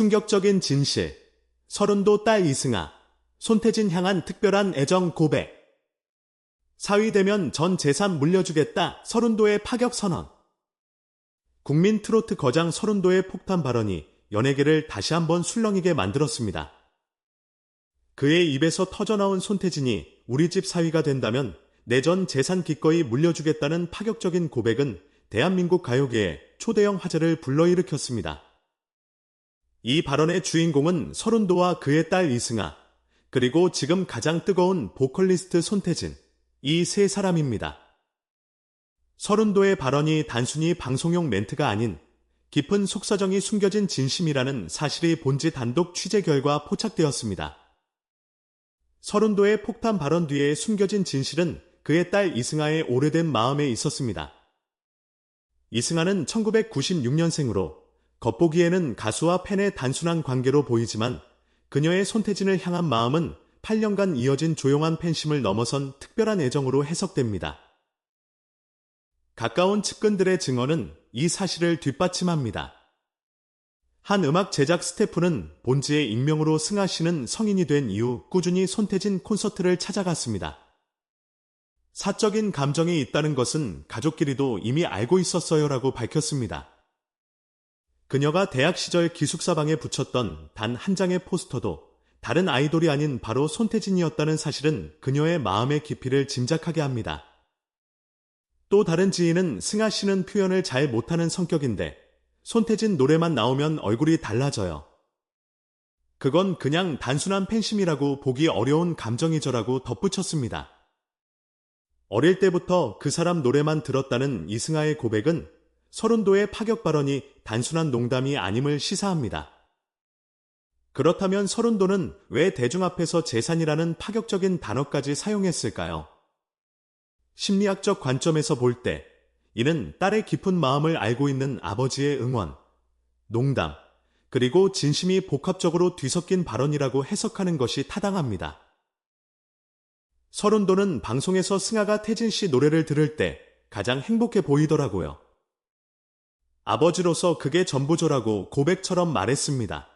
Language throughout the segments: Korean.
충격적인 진실. 서른도 딸 이승아. 손태진 향한 특별한 애정 고백. 사위 되면 전 재산 물려주겠다. 서른도의 파격 선언. 국민 트로트 거장 서른도의 폭탄 발언이 연예계를 다시 한번 술렁이게 만들었습니다. 그의 입에서 터져나온 손태진이 우리 집 사위가 된다면 내전 재산 기꺼이 물려주겠다는 파격적인 고백은 대한민국 가요계에 초대형 화제를 불러일으켰습니다. 이 발언의 주인공은 서른도와 그의 딸 이승아, 그리고 지금 가장 뜨거운 보컬리스트 손태진, 이 세 사람입니다. 서른도의 발언이 단순히 방송용 멘트가 아닌 깊은 속사정이 숨겨진 진심이라는 사실이 본지 단독 취재 결과 포착되었습니다. 서른도의 폭탄 발언 뒤에 숨겨진 진실은 그의 딸 이승아의 오래된 마음에 있었습니다. 이승아는 1996년생으로 겉보기에는 가수와 팬의 단순한 관계로 보이지만 그녀의 손태진을 향한 마음은 8년간 이어진 조용한 팬심을 넘어선 특별한 애정으로 해석됩니다. 가까운 측근들의 증언은 이 사실을 뒷받침합니다. 한 음악 제작 스태프는 본지의 익명으로 승아 씨는 성인이 된 이후 꾸준히 손태진 콘서트를 찾아갔습니다. 사적인 감정이 있다는 것은 가족끼리도 이미 알고 있었어요라고 밝혔습니다. 그녀가 대학 시절 기숙사방에 붙였던 단 한 장의 포스터도 다른 아이돌이 아닌 바로 손태진이었다는 사실은 그녀의 마음의 깊이를 짐작하게 합니다. 또 다른 지인은 승아 씨는 표현을 잘 못하는 성격인데 손태진 노래만 나오면 얼굴이 달라져요. 그건 그냥 단순한 팬심이라고 보기 어려운 감정이죠라고 덧붙였습니다. 어릴 때부터 그 사람 노래만 들었다는 이승아의 고백은 서른도의 파격 발언이 단순한 농담이 아님을 시사합니다. 그렇다면 서른도는 왜 대중 앞에서 재산이라는 파격적인 단어까지 사용했을까요? 심리학적 관점에서 볼 때 이는 딸의 깊은 마음을 알고 있는 아버지의 응원, 농담, 그리고 진심이 복합적으로 뒤섞인 발언이라고 해석하는 것이 타당합니다. 서른도는 방송에서 승아가 태진 씨 노래를 들을 때 가장 행복해 보이더라고요. 아버지로서 그게 전부조라고 고백처럼 말했습니다.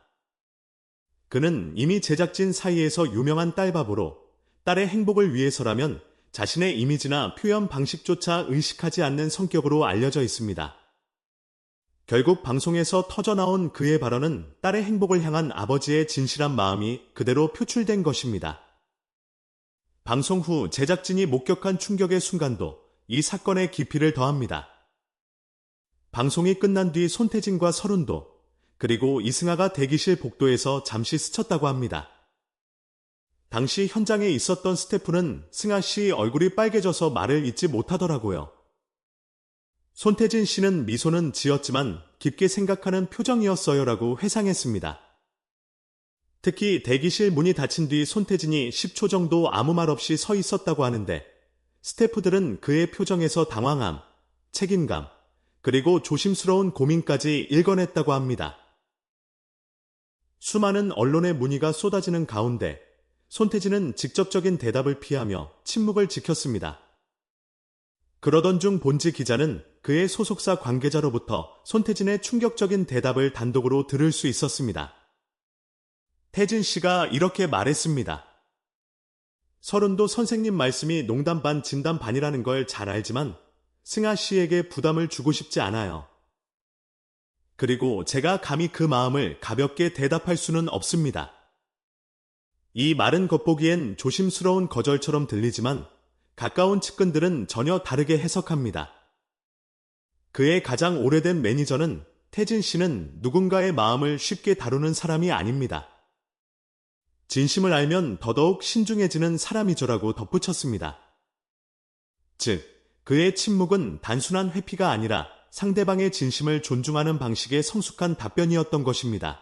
그는 이미 제작진 사이에서 유명한 딸바보로 딸의 행복을 위해서라면 자신의 이미지나 표현 방식조차 의식하지 않는 성격으로 알려져 있습니다. 결국 방송에서 터져나온 그의 발언은 딸의 행복을 향한 아버지의 진실한 마음이 그대로 표출된 것입니다. 방송 후 제작진이 목격한 충격의 순간도 이 사건의 깊이를 더합니다. 방송이 끝난 뒤 손태진과 서른도 그리고 이승아가 대기실 복도에서 잠시 스쳤다고 합니다. 당시 현장에 있었던 스태프는 승아 씨 얼굴이 빨개져서 말을 잇지 못하더라고요. 손태진 씨는 미소는 지었지만 깊게 생각하는 표정이었어요라고 회상했습니다. 특히 대기실 문이 닫힌 뒤 손태진이 10초 정도 아무 말 없이 서 있었다고 하는데 스태프들은 그의 표정에서 당황함, 책임감, 그리고 조심스러운 고민까지 읽어냈다고 합니다. 수많은 언론의 문의가 쏟아지는 가운데 손태진은 직접적인 대답을 피하며 침묵을 지켰습니다. 그러던 중 본지 기자는 그의 소속사 관계자로부터 손태진의 충격적인 대답을 단독으로 들을 수 있었습니다. 태진 씨가 이렇게 말했습니다. 서른도 선생님 말씀이 농담 반 진담 반이라는 걸 잘 알지만 승아 씨에게 부담을 주고 싶지 않아요. 그리고 제가 감히 그 마음을 가볍게 대답할 수는 없습니다. 이 말은 겉보기엔 조심스러운 거절처럼 들리지만 가까운 측근들은 전혀 다르게 해석합니다. 그의 가장 오래된 매니저는 태진 씨는 누군가의 마음을 쉽게 다루는 사람이 아닙니다. 진심을 알면 더더욱 신중해지는 사람이죠라고 덧붙였습니다. 즉, 그의 침묵은 단순한 회피가 아니라 상대방의 진심을 존중하는 방식의 성숙한 답변이었던 것입니다.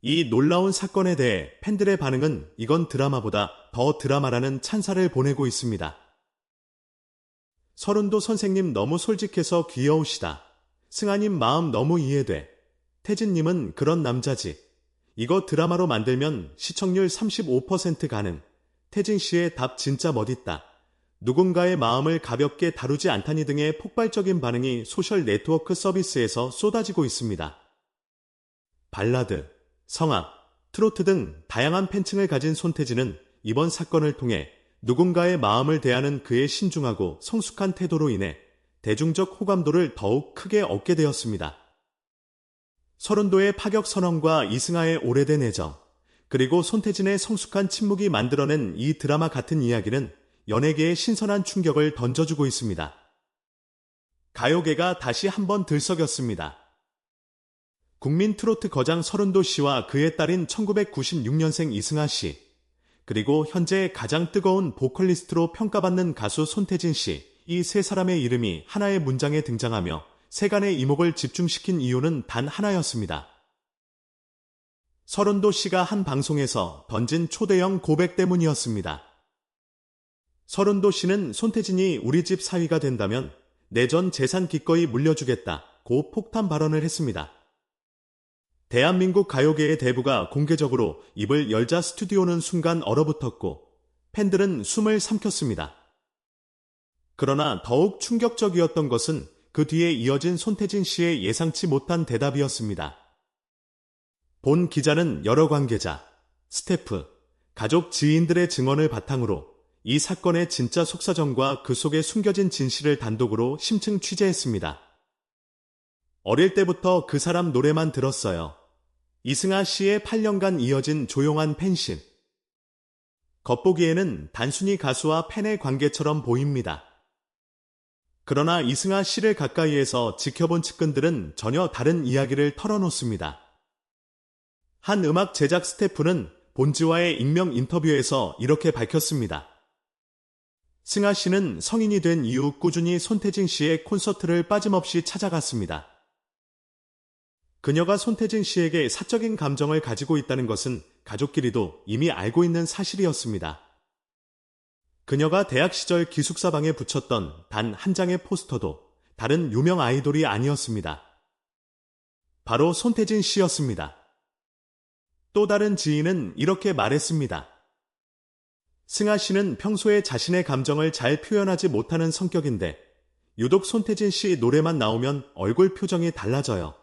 이 놀라운 사건에 대해 팬들의 반응은 이건 드라마보다 더 드라마라는 찬사를 보내고 있습니다. 서른도 선생님 너무 솔직해서 귀여우시다. 승아님 마음 너무 이해돼. 태진님은 그런 남자지. 이거 드라마로 만들면 시청률 35% 가는. 태진 씨의 답 진짜 멋있다. 누군가의 마음을 가볍게 다루지 않다니 등의 폭발적인 반응이 소셜 네트워크 서비스에서 쏟아지고 있습니다. 발라드, 성악, 트로트 등 다양한 팬층을 가진 손태진은 이번 사건을 통해 누군가의 마음을 대하는 그의 신중하고 성숙한 태도로 인해 대중적 호감도를 더욱 크게 얻게 되었습니다. 서른도의 파격 선언과 이승하의 오래된 애정, 그리고 손태진의 성숙한 침묵이 만들어낸 이 드라마 같은 이야기는 연예계에 신선한 충격을 던져주고 있습니다. 가요계가 다시 한번 들썩였습니다. 국민 트로트 거장 서른도 씨와 그의 딸인 1996년생 이승하 씨, 그리고 현재 가장 뜨거운 보컬리스트로 평가받는 가수 손태진 씨, 이 세 사람의 이름이 하나의 문장에 등장하며 세간의 이목을 집중시킨 이유는 단 하나였습니다. 서른도 씨가 한 방송에서 던진 초대형 고백 때문이었습니다. 서른도 씨는 손태진이 우리 집 사위가 된다면 내전 재산 기꺼이 물려주겠다 고 폭탄 발언을 했습니다. 대한민국 가요계의 대부가 공개적으로 입을 열자 스튜디오는 순간 얼어붙었고 팬들은 숨을 삼켰습니다. 그러나 더욱 충격적이었던 것은 그 뒤에 이어진 손태진 씨의 예상치 못한 대답이었습니다. 본 기자는 여러 관계자, 스태프, 가족 지인들의 증언을 바탕으로 이 사건의 진짜 속사정과 그 속에 숨겨진 진실을 단독으로 심층 취재했습니다. 어릴 때부터 그 사람 노래만 들었어요. 이승아 씨의 8년간 이어진 조용한 팬심. 겉보기에는 단순히 가수와 팬의 관계처럼 보입니다. 그러나 이승아 씨를 가까이에서 지켜본 측근들은 전혀 다른 이야기를 털어놓습니다. 한 음악 제작 스태프는 본지와의 익명 인터뷰에서 이렇게 밝혔습니다. 승아 씨는 성인이 된 이후 꾸준히 손태진 씨의 콘서트를 빠짐없이 찾아갔습니다. 그녀가 손태진 씨에게 사적인 감정을 가지고 있다는 것은 가족끼리도 이미 알고 있는 사실이었습니다. 그녀가 대학 시절 기숙사방에 붙였던 단 한 장의 포스터도 다른 유명 아이돌이 아니었습니다. 바로 손태진 씨였습니다. 또 다른 지인은 이렇게 말했습니다. 승아 씨는 평소에 자신의 감정을 잘 표현하지 못하는 성격인데 유독 손태진 씨 노래만 나오면 얼굴 표정이 달라져요.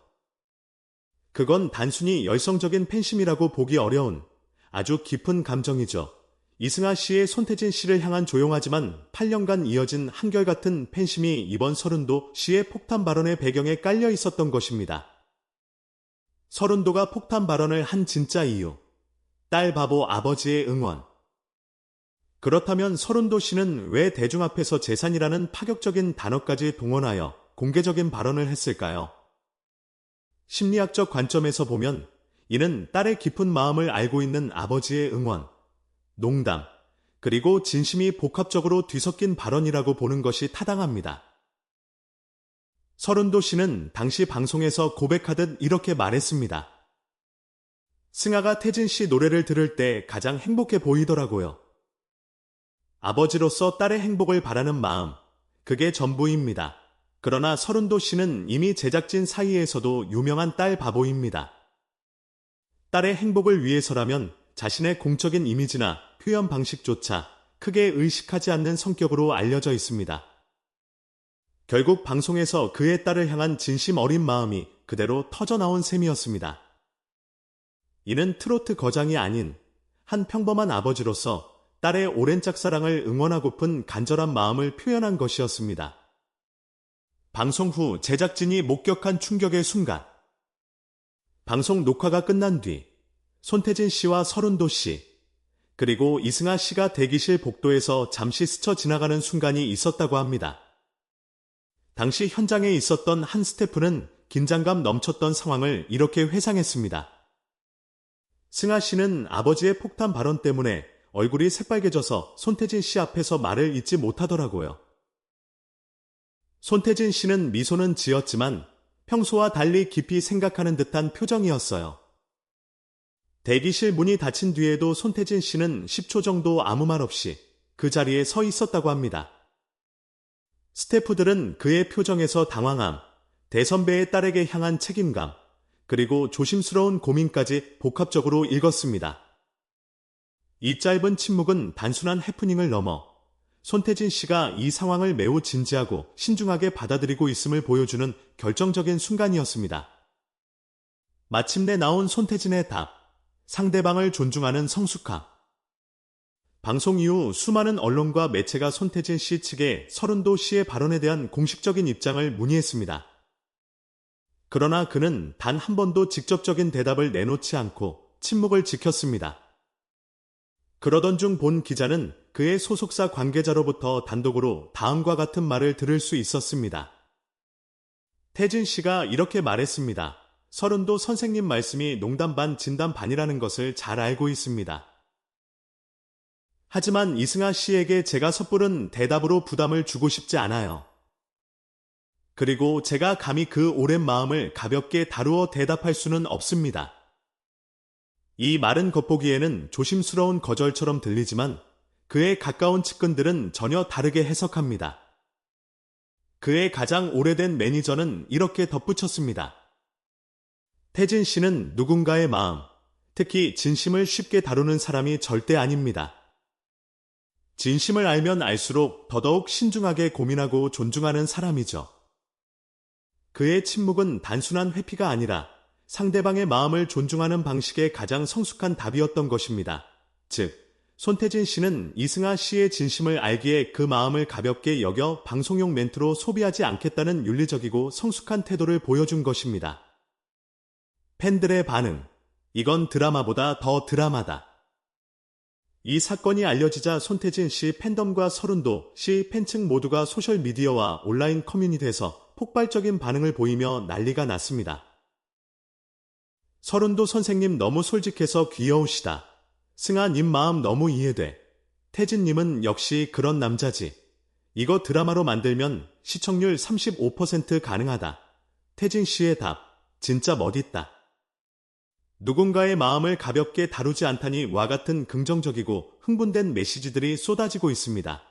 그건 단순히 열성적인 팬심이라고 보기 어려운 아주 깊은 감정이죠. 이승아 씨의 손태진 씨를 향한 조용하지만 8년간 이어진 한결같은 팬심이 이번 서른도 씨의 폭탄 발언의 배경에 깔려 있었던 것입니다. 서른도가 폭탄 발언을 한 진짜 이유. 딸 바보 아버지의 응원. 그렇다면 서른도 씨는 왜 대중 앞에서 재산이라는 파격적인 단어까지 동원하여 공개적인 발언을 했을까요? 심리학적 관점에서 보면 이는 딸의 깊은 마음을 알고 있는 아버지의 응원, 농담, 그리고 진심이 복합적으로 뒤섞인 발언이라고 보는 것이 타당합니다. 서른도 씨는 당시 방송에서 고백하듯 이렇게 말했습니다. 승아가 태진 씨 노래를 들을 때 가장 행복해 보이더라고요. 아버지로서 딸의 행복을 바라는 마음, 그게 전부입니다. 그러나 서른도 씨는 이미 제작진 사이에서도 유명한 딸 바보입니다. 딸의 행복을 위해서라면 자신의 공적인 이미지나 표현 방식조차 크게 의식하지 않는 성격으로 알려져 있습니다. 결국 방송에서 그의 딸을 향한 진심 어린 마음이 그대로 터져나온 셈이었습니다. 이는 트로트 거장이 아닌 한 평범한 아버지로서 딸의 오랜 짝사랑을 응원하고픈 간절한 마음을 표현한 것이었습니다. 방송 후 제작진이 목격한 충격의 순간. 방송 녹화가 끝난 뒤 손태진 씨와 서른도 씨, 그리고 이승아 씨가 대기실 복도에서 잠시 스쳐 지나가는 순간이 있었다고 합니다. 당시 현장에 있었던 한 스태프는 긴장감 넘쳤던 상황을 이렇게 회상했습니다. 승아 씨는 아버지의 폭탄 발언 때문에 얼굴이 새빨개져서 손태진 씨 앞에서 말을 잇지 못하더라고요. 손태진 씨는 미소는 지었지만 평소와 달리 깊이 생각하는 듯한 표정이었어요. 대기실 문이 닫힌 뒤에도 손태진 씨는 10초 정도 아무 말 없이 그 자리에 서 있었다고 합니다. 스태프들은 그의 표정에서 당황함, 대선배의 딸에게 향한 책임감, 그리고 조심스러운 고민까지 복합적으로 읽었습니다. 이 짧은 침묵은 단순한 해프닝을 넘어 손태진 씨가 이 상황을 매우 진지하고 신중하게 받아들이고 있음을 보여주는 결정적인 순간이었습니다. 마침내 나온 손태진의 답. 상대방을 존중하는 성숙함. 방송 이후 수많은 언론과 매체가 손태진 씨 측에 서른도 씨의 발언에 대한 공식적인 입장을 문의했습니다. 그러나 그는 단 한 번도 직접적인 대답을 내놓지 않고 침묵을 지켰습니다. 그러던 중 본 기자는 그의 소속사 관계자로부터 단독으로 다음과 같은 말을 들을 수 있었습니다. 태진 씨가 이렇게 말했습니다. 서른도 선생님 말씀이 농담 반 진담 반이라는 것을 잘 알고 있습니다. 하지만 이승아 씨에게 제가 섣부른 대답으로 부담을 주고 싶지 않아요. 그리고 제가 감히 그 오랜 마음을 가볍게 다루어 대답할 수는 없습니다. 이 말은 겉보기에는 조심스러운 거절처럼 들리지만 그의 가까운 측근들은 전혀 다르게 해석합니다. 그의 가장 오래된 매니저는 이렇게 덧붙였습니다. 태진 씨는 누군가의 마음, 특히 진심을 쉽게 다루는 사람이 절대 아닙니다. 진심을 알면 알수록 더더욱 신중하게 고민하고 존중하는 사람이죠. 그의 침묵은 단순한 회피가 아니라 상대방의 마음을 존중하는 방식의 가장 성숙한 답이었던 것입니다. 즉, 손태진 씨는 이승아 씨의 진심을 알기에 그 마음을 가볍게 여겨 방송용 멘트로 소비하지 않겠다는 윤리적이고 성숙한 태도를 보여준 것입니다. 팬들의 반응. 이건 드라마보다 더 드라마다. 이 사건이 알려지자 손태진 씨 팬덤과 서른도 씨 팬층 모두가 소셜미디어와 온라인 커뮤니티에서 폭발적인 반응을 보이며 난리가 났습니다. 서른도 선생님 너무 솔직해서 귀여우시다. 승아님 마음 너무 이해돼. 태진님은 역시 그런 남자지. 이거 드라마로 만들면 시청률 35% 가능하다. 태진 씨의 답. 진짜 멋있다. 누군가의 마음을 가볍게 다루지 않다니 와 같은 긍정적이고 흥분된 메시지들이 쏟아지고 있습니다.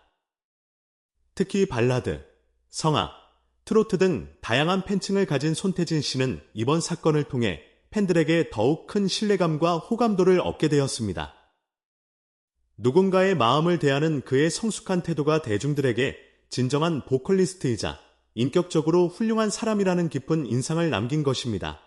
특히 발라드, 성악, 트로트 등 다양한 팬층을 가진 손태진 씨는 이번 사건을 통해 팬들에게 더욱 큰 신뢰감과 호감도를 얻게 되었습니다. 누군가의 마음을 대하는 그의 성숙한 태도가 대중들에게 진정한 보컬리스트이자 인격적으로 훌륭한 사람이라는 깊은 인상을 남긴 것입니다.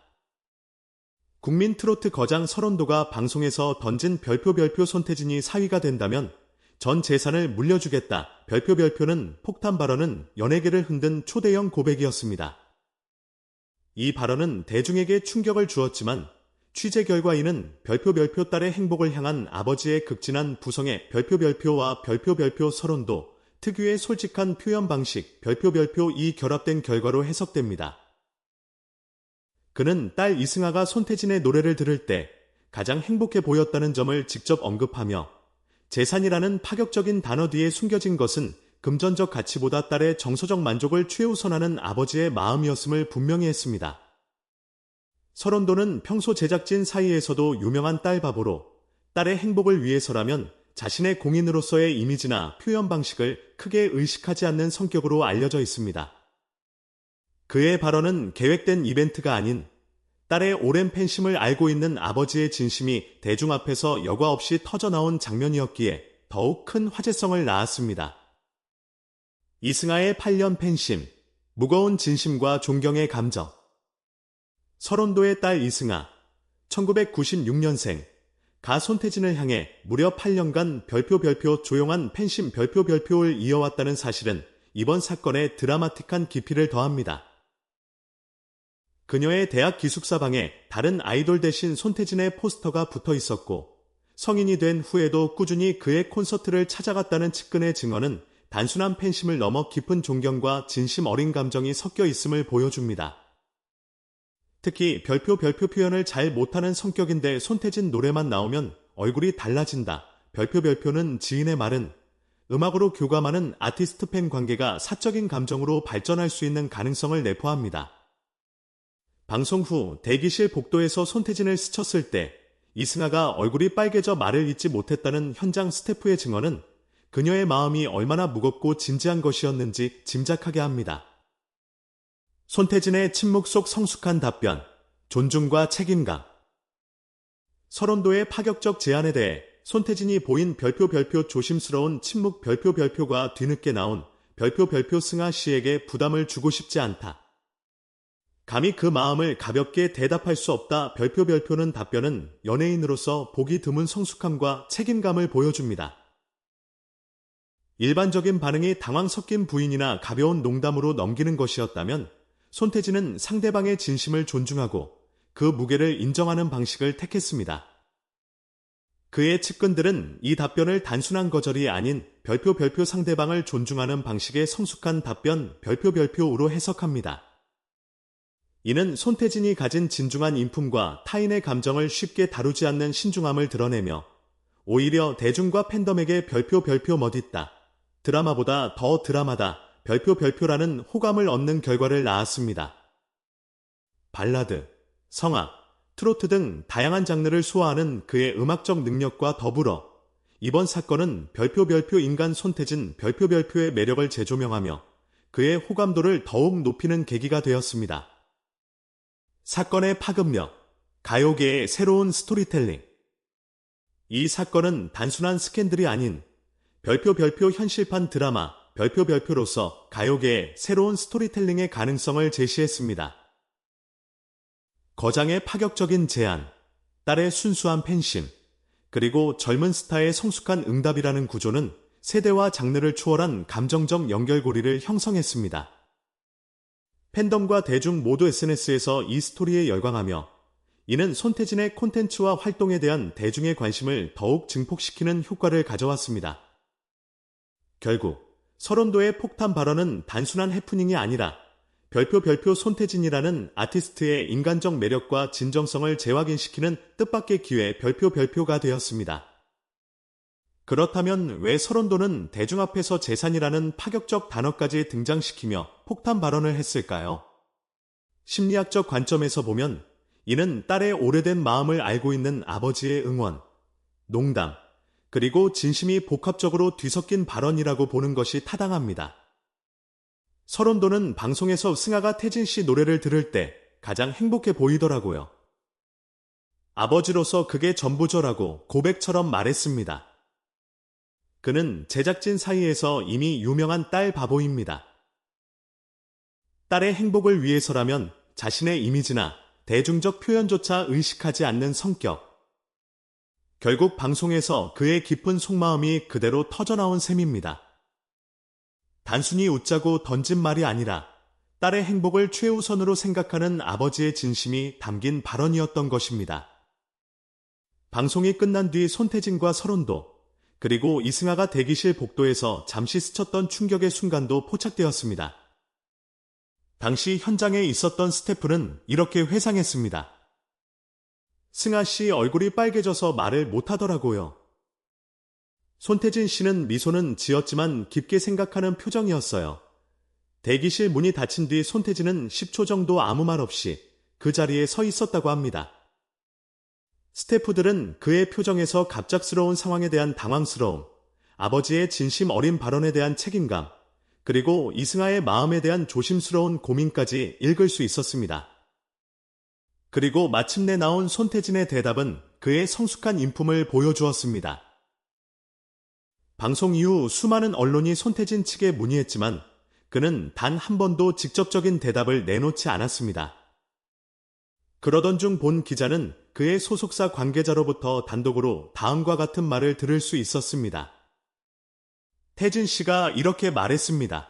국민 트로트 거장 설원도가 방송에서 던진 별표 별표 손태진이 4위가 된다면 전 재산을 물려주겠다. 별표 별표는 폭탄 발언은 연예계를 흔든 초대형 고백이었습니다. 이 발언은 대중에게 충격을 주었지만 취재 결과 이는 별표 별표 딸의 행복을 향한 아버지의 극진한 부성의 별표 별표와 별표 별표 서론도 특유의 솔직한 표현 방식 별표 별표 이 결합된 결과로 해석됩니다. 그는 딸 이승아가 손태진의 노래를 들을 때 가장 행복해 보였다는 점을 직접 언급하며 재산이라는 파격적인 단어 뒤에 숨겨진 것은 금전적 가치보다 딸의 정서적 만족을 최우선하는 아버지의 마음이었음을 분명히 했습니다. 설원도는 평소 제작진 사이에서도 유명한 딸 바보로 딸의 행복을 위해서라면 자신의 공인으로서의 이미지나 표현 방식을 크게 의식하지 않는 성격으로 알려져 있습니다. 그의 발언은 계획된 이벤트가 아닌 딸의 오랜 팬심을 알고 있는 아버지의 진심이 대중 앞에서 여과 없이 터져나온 장면이었기에 더욱 큰 화제성을 낳았습니다. 이승아의 8년 팬심, 무거운 진심과 존경의 감정. 설원도의 딸 이승아, 1996년생, 가 손태진을 향해 무려 8년간 별표 별표 조용한 팬심 별표 별표를 이어왔다는 사실은 이번 사건에 드라마틱한 깊이를 더합니다. 그녀의 대학 기숙사 방에 다른 아이돌 대신 손태진의 포스터가 붙어 있었고 성인이 된 후에도 꾸준히 그의 콘서트를 찾아갔다는 측근의 증언은 단순한 팬심을 넘어 깊은 존경과 진심 어린 감정이 섞여 있음을 보여줍니다. 특히 별표 별표 표현을 잘 못하는 성격인데 손태진 노래만 나오면 얼굴이 달라진다. 별표 별표는 지인의 말은 음악으로 교감하는 아티스트 팬 관계가 사적인 감정으로 발전할 수 있는 가능성을 내포합니다. 방송 후 대기실 복도에서 손태진을 스쳤을 때 이승아가 얼굴이 빨개져 말을 잇지 못했다는 현장 스태프의 증언은 그녀의 마음이 얼마나 무겁고 진지한 것이었는지 짐작하게 합니다. 손태진의 침묵 속 성숙한 답변, 존중과 책임감. 설원도의 파격적 제안에 대해 손태진이 보인 별표 별표 조심스러운 침묵 별표 별표가 뒤늦게 나온 별표 별표 승아 씨에게 부담을 주고 싶지 않다. 감히 그 마음을 가볍게 대답할 수 없다 별표 별표는 답변은 연예인으로서 보기 드문 성숙함과 책임감을 보여줍니다. 일반적인 반응이 당황 섞인 부인이나 가벼운 농담으로 넘기는 것이었다면 손태진은 상대방의 진심을 존중하고 그 무게를 인정하는 방식을 택했습니다. 그의 측근들은 이 답변을 단순한 거절이 아닌 별표 별표 상대방을 존중하는 방식의 성숙한 답변 별표 별표로 해석합니다. 이는 손태진이 가진 진중한 인품과 타인의 감정을 쉽게 다루지 않는 신중함을 드러내며 오히려 대중과 팬덤에게 별표 별표 멋있다. 드라마보다 더 드라마다. 별표 별표라는 호감을 얻는 결과를 낳았습니다. 발라드, 성악, 트로트 등 다양한 장르를 소화하는 그의 음악적 능력과 더불어 이번 사건은 별표 별표 인간 손태진 별표 별표의 매력을 재조명하며 그의 호감도를 더욱 높이는 계기가 되었습니다. 사건의 파급력, 가요계의 새로운 스토리텔링. 이 사건은 단순한 스캔들이 아닌 별표 별표 현실판 드라마 별표 별표로서 가요계의 새로운 스토리텔링의 가능성을 제시했습니다. 거장의 파격적인 제안, 딸의 순수한 팬심, 그리고 젊은 스타의 성숙한 응답이라는 구조는 세대와 장르를 초월한 감정적 연결고리를 형성했습니다. 팬덤과 대중 모두 SNS에서 이 스토리에 열광하며 이는 손태진의 콘텐츠와 활동에 대한 대중의 관심을 더욱 증폭시키는 효과를 가져왔습니다. 결국 서론도의 폭탄 발언은 단순한 해프닝이 아니라 별표 별표 손태진이라는 아티스트의 인간적 매력과 진정성을 재확인시키는 뜻밖의 기회 별표 별표가 되었습니다. 그렇다면 왜 서론도는 대중 앞에서 재산이라는 파격적 단어까지 등장시키며 폭탄 발언을 했을까요? 심리학적 관점에서 보면 이는 딸의 오래된 마음을 알고 있는 아버지의 응원, 농담, 그리고 진심이 복합적으로 뒤섞인 발언이라고 보는 것이 타당합니다. 서론도는 방송에서 승아가 태진 씨 노래를 들을 때 가장 행복해 보이더라고요. 아버지로서 그게 전부죠라고 고백처럼 말했습니다. 그는 제작진 사이에서 이미 유명한 딸 바보입니다. 딸의 행복을 위해서라면 자신의 이미지나 대중적 표현조차 의식하지 않는 성격. 결국 방송에서 그의 깊은 속마음이 그대로 터져나온 셈입니다. 단순히 웃자고 던진 말이 아니라 딸의 행복을 최우선으로 생각하는 아버지의 진심이 담긴 발언이었던 것입니다. 방송이 끝난 뒤 손태진과 서론도 그리고 이승아가 대기실 복도에서 잠시 스쳤던 충격의 순간도 포착되었습니다. 당시 현장에 있었던 스태프는 이렇게 회상했습니다. 승아 씨 얼굴이 빨개져서 말을 못하더라고요. 손태진 씨는 미소는 지었지만 깊게 생각하는 표정이었어요. 대기실 문이 닫힌 뒤 손태진은 10초 정도 아무 말 없이 그 자리에 서 있었다고 합니다. 스태프들은 그의 표정에서 갑작스러운 상황에 대한 당황스러움, 아버지의 진심 어린 발언에 대한 책임감, 그리고 이승아의 마음에 대한 조심스러운 고민까지 읽을 수 있었습니다. 그리고 마침내 나온 손태진의 대답은 그의 성숙한 인품을 보여주었습니다. 방송 이후 수많은 언론이 손태진 측에 문의했지만 그는 단 한 번도 직접적인 대답을 내놓지 않았습니다. 그러던 중 본 기자는 그의 소속사 관계자로부터 단독으로 다음과 같은 말을 들을 수 있었습니다. 태진 씨가 이렇게 말했습니다.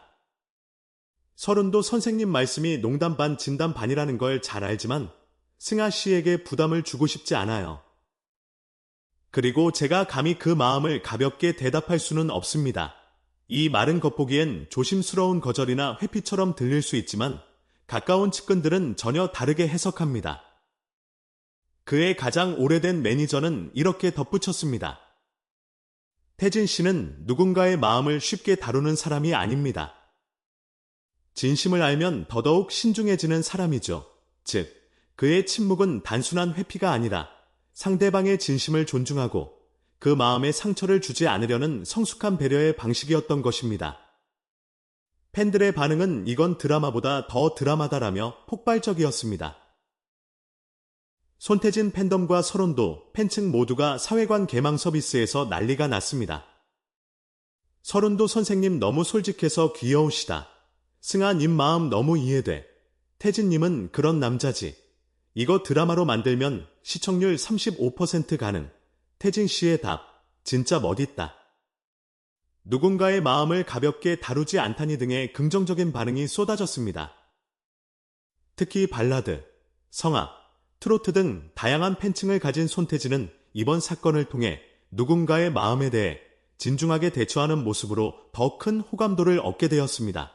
서른도 선생님 말씀이 농담 반 진담 반이라는 걸 잘 알지만 승아 씨에게 부담을 주고 싶지 않아요. 그리고 제가 감히 그 마음을 가볍게 대답할 수는 없습니다. 이 말은 겉보기엔 조심스러운 거절이나 회피처럼 들릴 수 있지만 가까운 측근들은 전혀 다르게 해석합니다. 그의 가장 오래된 매니저는 이렇게 덧붙였습니다. 태진 씨는 누군가의 마음을 쉽게 다루는 사람이 아닙니다. 진심을 알면 더더욱 신중해지는 사람이죠. 즉, 그의 침묵은 단순한 회피가 아니라 상대방의 진심을 존중하고 그 마음에 상처를 주지 않으려는 성숙한 배려의 방식이었던 것입니다. 팬들의 반응은 이건 드라마보다 더 드라마다라며 폭발적이었습니다. 손태진 팬덤과 서론도 팬층 모두가 사회관 개망 서비스에서 난리가 났습니다. 서른도 선생님 너무 솔직해서 귀여우시다. 승아 님 마음 너무 이해돼. 태진님은 그런 남자지. 이거 드라마로 만들면 시청률 35% 가능. 태진 씨의 답, 진짜 멋있다. 누군가의 마음을 가볍게 다루지 않다니 등의 긍정적인 반응이 쏟아졌습니다. 특히 발라드, 성악, 트로트 등 다양한 팬층을 가진 손태진은 이번 사건을 통해 누군가의 마음에 대해 진중하게 대처하는 모습으로 더 큰 호감도를 얻게 되었습니다.